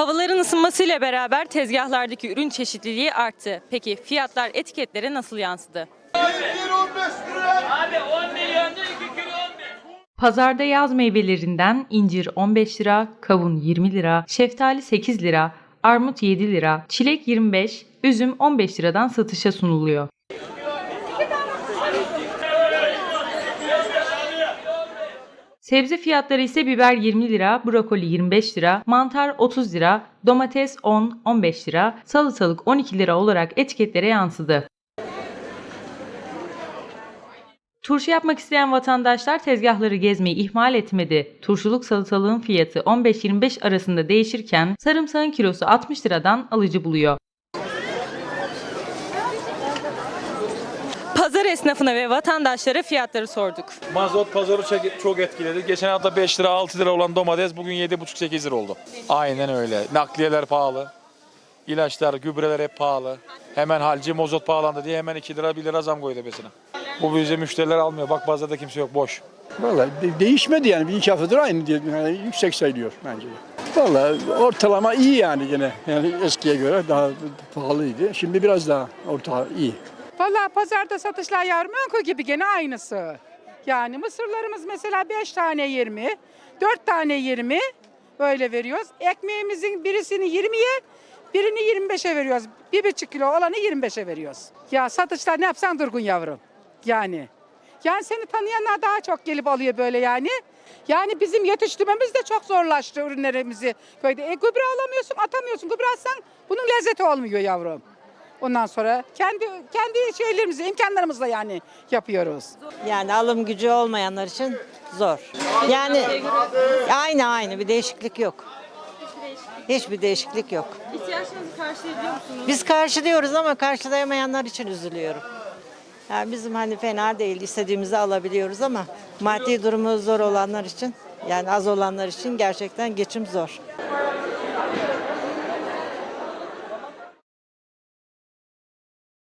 Havaların ısınmasıyla beraber tezgahlardaki ürün çeşitliliği arttı. Peki fiyatlar etiketlere nasıl yansıdı? Pazarda yaz meyvelerinden incir 15 lira, kavun 20 lira, şeftali 8 lira, armut 7 lira, çilek 25, üzüm 15 liradan satışa sunuluyor. Sebze fiyatları ise biber 20 lira, brokoli 25 lira, mantar 30 lira, domates 10-15 lira, salatalık 12 lira olarak etiketlere yansıdı. Turşu yapmak isteyen vatandaşlar tezgahları gezmeyi ihmal etmedi. Turşuluk salatalığın fiyatı 15-25 arasında değişirken sarımsağın kilosu 60 liradan alıcı buluyor. Esnafına ve vatandaşlara fiyatları sorduk. Mazot pazarı çok- etkiledi. Geçen hafta 5 lira 6 lira olan domates bugün 7,5-8 lira oldu. Aynen öyle. Nakliyeler pahalı. İlaçlar, gübreler hep pahalı. Hemen halci mazot pahalandı diye hemen 2 lira 1 lira zam koydu besine. Bu bize müşteriler almıyor. Bak pazarda kimse yok boş. Vallahi de- değişmedi yani. Bir iki haftadır aynı diye yani yüksek sayılıyor bence. Vallahi ortalama iyi yani gene. Yani eskiye göre daha pahalıydı. Şimdi biraz daha orta iyi. Vallahi pazarda satışlar yarmanko gibi gene aynısı. Yani mısırlarımız mesela 5 tane 20, 4 tane 20 böyle veriyoruz. Ekmeğimizin birisini 20'ye, birini 25'e veriyoruz. Bir buçuk kilo olanı 25'e veriyoruz. Ya satışlar ne yapsan durgun yavrum. Yani. Yani seni tanıyanlar daha çok gelip alıyor böyle yani. Yani bizim yetiştirmemiz de çok zorlaştı ürünlerimizi. Köyde e, gübre alamıyorsun, atamıyorsun. Gübre atsan bunun lezzeti olmuyor yavrum. Ondan sonra kendi kendi şeylerimizi, imkanlarımızla yani yapıyoruz. Yani alım gücü olmayanlar için zor. Yani aynı aynı bir değişiklik yok. Hiçbir değişiklik yok. İhtiyaçlarınızı karşılayabiliyor musunuz? Biz karşılıyoruz ama karşılayamayanlar için üzülüyorum. Yani bizim hani fena değil istediğimizi alabiliyoruz ama maddi durumu zor olanlar için yani az olanlar için gerçekten geçim zor.